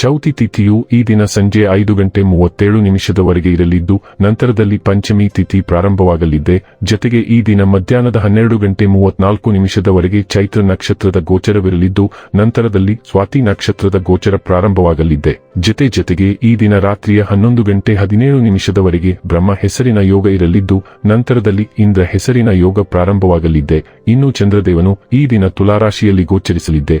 ಚೌತಿ ತಿಥಿಯು ಈ ದಿನ ಸಂಜೆ ಐದು ಗಂಟೆ ಮೂವತ್ತೇಳು ನಿಮಿಷದವರೆಗೆ ಇರಲಿದ್ದು, ನಂತರದಲ್ಲಿ ಪಂಚಮಿ ತಿಥಿ ಪ್ರಾರಂಭವಾಗಲಿದೆ. ಜತೆಗೆ ಈ ದಿನ ಮಧ್ಯಾಹ್ನದ ಹನ್ನೆರಡು ಗಂಟೆ ಮೂವತ್ನಾಲ್ಕು ನಿಮಿಷದವರೆಗೆ ಚೈತ್ರ ನಕ್ಷತ್ರದ ಗೋಚರವಿರಲಿದ್ದು, ನಂತರದಲ್ಲಿ ಸ್ವಾತಿ ನಕ್ಷತ್ರದ ಗೋಚರ ಪ್ರಾರಂಭವಾಗಲಿದೆ. ಜತೆ ಜತೆಗೆ ಈ ದಿನ ರಾತ್ರಿಯ ಹನ್ನೊಂದು ಗಂಟೆ ಹದಿನೇಳು ನಿಮಿಷದವರೆಗೆ ಬ್ರಹ್ಮ ಹೆಸರಿನ ಯೋಗ ಇರಲಿದ್ದು, ನಂತರದಲ್ಲಿ ಇಂದ್ರ ಹೆಸರಿನ ಯೋಗ ಪ್ರಾರಂಭವಾಗಲಿದೆ. ಇನ್ನು ಚಂದ್ರದೇವನು ಈ ದಿನ ತುಲಾರಾಶಿಯಲ್ಲಿ ಗೋಚರಿಸಲಿದ್ದೆ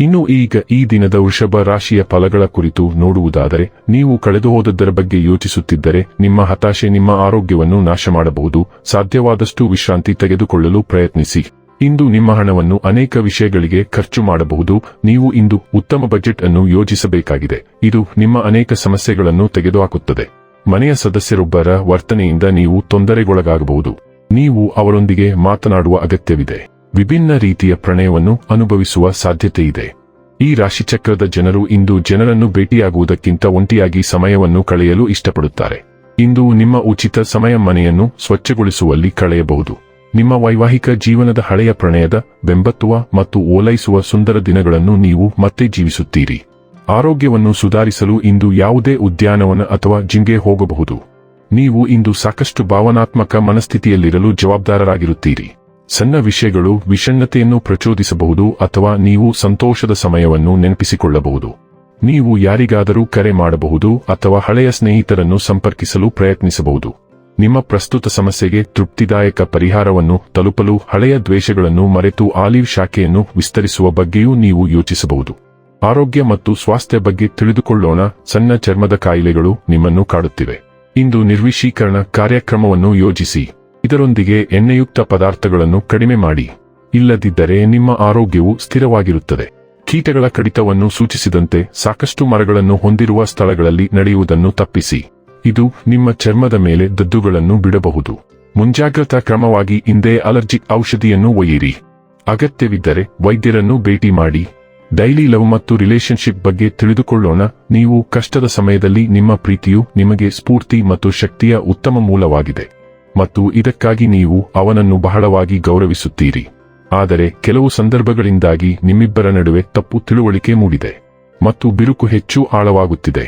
ಇನ್ನು ಈಗ ಈ ದಿನದ ವೃಷಭ ರಾಶಿಯ ಫಲಗಳ ಕುರಿತು ನೋಡುವುದಾದರೆ, ನೀವು ಕಳೆದು ಹೋದದ್ದರ ಬಗ್ಗೆ ಯೋಚಿಸುತ್ತಿದ್ದರೆ, ನಿಮ್ಮ ಹತಾಶೆ ನಿಮ್ಮ ಆರೋಗ್ಯವನ್ನು ನಾಶ ಮಾಡಬಹುದು ಸಾಧ್ಯವಾದಷ್ಟು ವಿಶ್ರಾಂತಿ ತೆಗೆದುಕೊಳ್ಳಲು ಪ್ರಯತ್ನಿಸಿ. ಇಂದು ನಿಮ್ಮ ಹಣವನ್ನು ಅನೇಕ ವಿಷಯಗಳಿಗೆ ಖರ್ಚು ಮಾಡಬಹುದು, ನೀವು ಇಂದು ಉತ್ತಮ ಬಜೆಟ್ ಅನ್ನು ಯೋಜಿಸಬೇಕಾಗಿದೆ, ಇದು ನಿಮ್ಮ ಅನೇಕ ಸಮಸ್ಯೆಗಳನ್ನು ತೆಗೆದುಹಾಕುತ್ತದೆ. ಮನೆಯ ಸದಸ್ಯರೊಬ್ಬರ ವರ್ತನೆಯಿಂದ ನೀವು ತೊಂದರೆಗೊಳಗಾಗಬಹುದು. ನೀವು ಅವರೊಂದಿಗೆ ಮಾತನಾಡುವ ಅಗತ್ಯವಿದೆ. ವಿಭಿನ್ನ ರೀತಿಯ ಪ್ರಣಯವನ್ನು ಅನುಭವಿಸುವ ಸಾಧ್ಯತೆಯಿದೆ. ಈ ರಾಶಿಚಕ್ರದ ಜನರು ಇಂದು ಜನರನ್ನು ಭೇಟಿಯಾಗುವುದಕ್ಕಿಂತ ಒಂಟಿಯಾಗಿ ಸಮಯವನ್ನು ಕಳೆಯಲು ಇಷ್ಟಪಡುತ್ತಾರೆ. ಇಂದು ನಿಮ್ಮ ಉಚಿತ ಸಮಯ ಮನೆಯನ್ನು ಸ್ವಚ್ಛಗೊಳಿಸುವಲ್ಲಿ ಕಳೆಯಬಹುದು. ನಿಮ್ಮ ವೈವಾಹಿಕ ಜೀವನದ ಹಳೆಯ ಪ್ರಣಯದ ಬೆಂಬತ್ತುವ ಮತ್ತು ಓಲೈಸುವ ಸುಂದರ ದಿನಗಳನ್ನು ನೀವು ಮತ್ತೆ ಜೀವಿಸುತ್ತೀರಿ. ಆರೋಗ್ಯವನ್ನು ಸುಧಾರಿಸಲು ಇಂದು ಯಾವುದೇ ಉದ್ಯಾನವನ ಅಥವಾ ಜಿಂಗೆ ಹೋಗಬಹುದು. ನೀವು ಇಂದು ಸಾಕಷ್ಟು ಭಾವನಾತ್ಮಕ ಮನಸ್ಥಿತಿಯಲ್ಲಿರಲು ಜವಾಬ್ದಾರರಾಗಿರುತ್ತೀರಿ. ಸಣ್ಣ ವಿಷಯಗಳು ವಿಷಣ್ಣತೆಯನ್ನು ಪ್ರಚೋದಿಸಬಹುದು ಅಥವಾ ನೀವು ಸಂತೋಷದ ಸಮಯವನ್ನು ನೆನಪಿಸಿಕೊಳ್ಳಬಹುದು. ನೀವು ಯಾರಿಗಾದರೂ ಕರೆ ಮಾಡಬಹುದು ಅಥವಾ ಹಳೆಯ ಸ್ನೇಹಿತರನ್ನು ಸಂಪರ್ಕಿಸಲು ಪ್ರಯತ್ನಿಸಬಹುದು. ನಿಮ್ಮ ಪ್ರಸ್ತುತ ಸಮಸ್ಯೆಗೆ ತೃಪ್ತಿದಾಯಕ ಪರಿಹಾರವನ್ನು ತಲುಪಲು ಹಳೆಯ ದ್ವೇಷಗಳನ್ನು ಮರೆತು ಆಲಿವ್ ಶಾಖೆಯನ್ನು ವಿಸ್ತರಿಸುವ ಬಗ್ಗೆಯೂ ನೀವು ಯೋಚಿಸಬಹುದು. ಆರೋಗ್ಯ ಮತ್ತು ಸ್ವಾಸ್ಥ್ಯ ಬಗ್ಗೆ ತಿಳಿದುಕೊಳ್ಳೋಣ, ಸಣ್ಣ ಚರ್ಮದ ಕಾಯಿಲೆಗಳು ನಿಮ್ಮನ್ನು ಕಾಡುತ್ತಿವೆ. ಇಂದು ನಿರ್ವಿಶೀಕರಣ ಕಾರ್ಯಕ್ರಮವನ್ನು ಯೋಜಿಸಿ. ಇದರೊಂದಿಗೆ ಎಣ್ಣೆಯುಕ್ತ ಪದಾರ್ಥಗಳನ್ನು ಕಡಿಮೆ ಮಾಡಿ. ಇಲ್ಲದಿದ್ದರೆ ನಿಮ್ಮ ಆರೋಗ್ಯವು ಸ್ಥಿರವಾಗಿರುತ್ತದೆ. ಕೀಟಗಳ ಕಡಿತವನ್ನು ಸೂಚಿಸಿದಂತೆ ಸಾಕಷ್ಟು ಮರಗಳನ್ನು ಹೊಂದಿರುವ ಸ್ಥಳಗಳಲ್ಲಿ ನಡೆಯುವುದನ್ನು ತಪ್ಪಿಸಿ. ಇದು ನಿಮ್ಮ ಚರ್ಮದ ಮೇಲೆ ದದ್ದುಗಳನ್ನು ಬಿಡಬಹುದು. ಮುಂಜಾಗ್ರತಾ ಕ್ರಮವಾಗಿ ಹಿಂದೆ ಅಲರ್ಜಿಕ್ ಔಷಧಿಯನ್ನು ಒಯ್ಯಿರಿ. ಅಗತ್ಯವಿದ್ದರೆ ವೈದ್ಯರನ್ನು ಭೇಟಿ ಮಾಡಿ. ಡೈಲಿ ಲವ್ ಮತ್ತು ರಿಲೇಶನ್ಶಿಪ್ ಬಗ್ಗೆ ತಿಳಿದುಕೊಳ್ಳೋಣ. ನೀವು ಕಷ್ಟದ ಸಮಯದಲ್ಲಿ ನಿಮ್ಮ ಪ್ರೀತಿಯು ನಿಮಗೆ ಸ್ಫೂರ್ತಿ ಮತ್ತು ಶಕ್ತಿಯ ಉತ್ತಮ ಮೂಲವಾಗಿದೆ. ಮತ್ತು ಇದಕ್ಕಾಗಿ ನೀವು ಅವನನ್ನು ಬಹಳವಾಗಿ ಗೌರವಿಸುತ್ತೀರಿ. ಆದರೆ ಕೆಲವು ಸಂದರ್ಭಗಳಿಂದಾಗಿ ನಿಮ್ಮಿಬ್ಬರ ನಡುವೆ ತಪ್ಪು ತಿಳುವಳಿಕೆ ಮೂಡಿದೆ ಮತ್ತು ಬಿರುಕು ಹೆಚ್ಚು ಆಳವಾಗುತ್ತಿದೆ.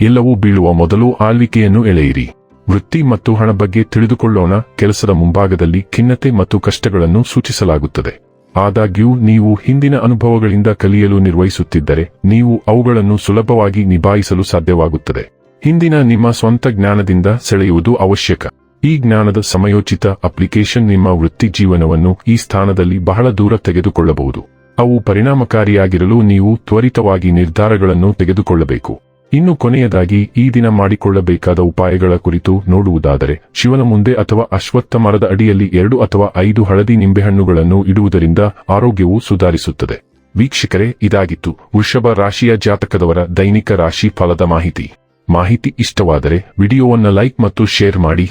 ಎಲ್ಲವೂ ಬೀಳುವ ಮೊದಲು ಆಳ್ವಿಕೆಯನ್ನು ಎಳೆಯಿರಿ. ವೃತ್ತಿ ಮತ್ತು ಹಣ ಬಗ್ಗೆ ತಿಳಿದುಕೊಳ್ಳೋಣ. ಕೆಲಸದ ಮುಂಭಾಗದಲ್ಲಿ ಖಿನ್ನತೆ ಮತ್ತು ಕಷ್ಟಗಳನ್ನು ಸೂಚಿಸಲಾಗುತ್ತದೆ. ಆದಾಗ್ಯೂ ನೀವು ಹಿಂದಿನ ಅನುಭವಗಳಿಂದ ಕಲಿಯಲು ನಿರ್ವಹಿಸುತ್ತಿದ್ದರೆ ನೀವು ಅವುಗಳನ್ನು ಸುಲಭವಾಗಿ ನಿಭಾಯಿಸಲು ಸಾಧ್ಯವಾಗುತ್ತದೆ. ಹಿಂದಿನ ನಿಮ್ಮ ಸ್ವಂತ ಜ್ಞಾನದಿಂದ ಸೆಳೆಯುವುದು ಅವಶ್ಯಕ. ಈ ಜ್ಞಾನದ ಸಮಯೋಚಿತ ಅಪ್ಲಿಕೇಶನ್ ನಿಮ್ಮ ವೃತ್ತಿ ಜೀವನವನ್ನು ಈ ಸ್ಥಾನದಲ್ಲಿ ಬಹಳ ದೂರ ತೆಗೆದುಕೊಳ್ಳಬಹುದು. ಅವು ಪರಿಣಾಮಕಾರಿಯಾಗಿರಲು ನೀವು ತ್ವರಿತವಾಗಿ ನಿರ್ಧಾರಗಳನ್ನು ತೆಗೆದುಕೊಳ್ಳಬೇಕು. ಇನ್ನು ಕೊನೆಯದಾಗಿ, ಈ ದಿನ ಮಾಡಿಕೊಳ್ಳಬೇಕಾದ ಉಪಾಯಗಳ ಕುರಿತು ನೋಡುವುದಾದರೆ, ಶಿವನ ಮುಂದೆ ಅಥವಾ ಅಶ್ವತ್ಥ ಮರದ ಅಡಿಯಲ್ಲಿ ಎರಡು ಅಥವಾ ಐದು ಹಳದಿ ನಿಂಬೆಹಣ್ಣುಗಳನ್ನು ಇಡುವುದರಿಂದ ಆರೋಗ್ಯವು ಸುಧಾರಿಸುತ್ತದೆ. ವೀಕ್ಷಕರೇ, ಇದಾಗಿತ್ತು ವೃಷಭ ರಾಶಿಯ ಜಾತಕದವರ ದೈನಿಕ ರಾಶಿ ಫಲದ ಮಾಹಿತಿ. ಮಾಹಿತಿ ಇಷ್ಟವಾದರೆ, ವಿಡಿಯೋವನ್ನು ಲೈಕ್ ಮತ್ತು ಶೇರ್ ಮಾಡಿ.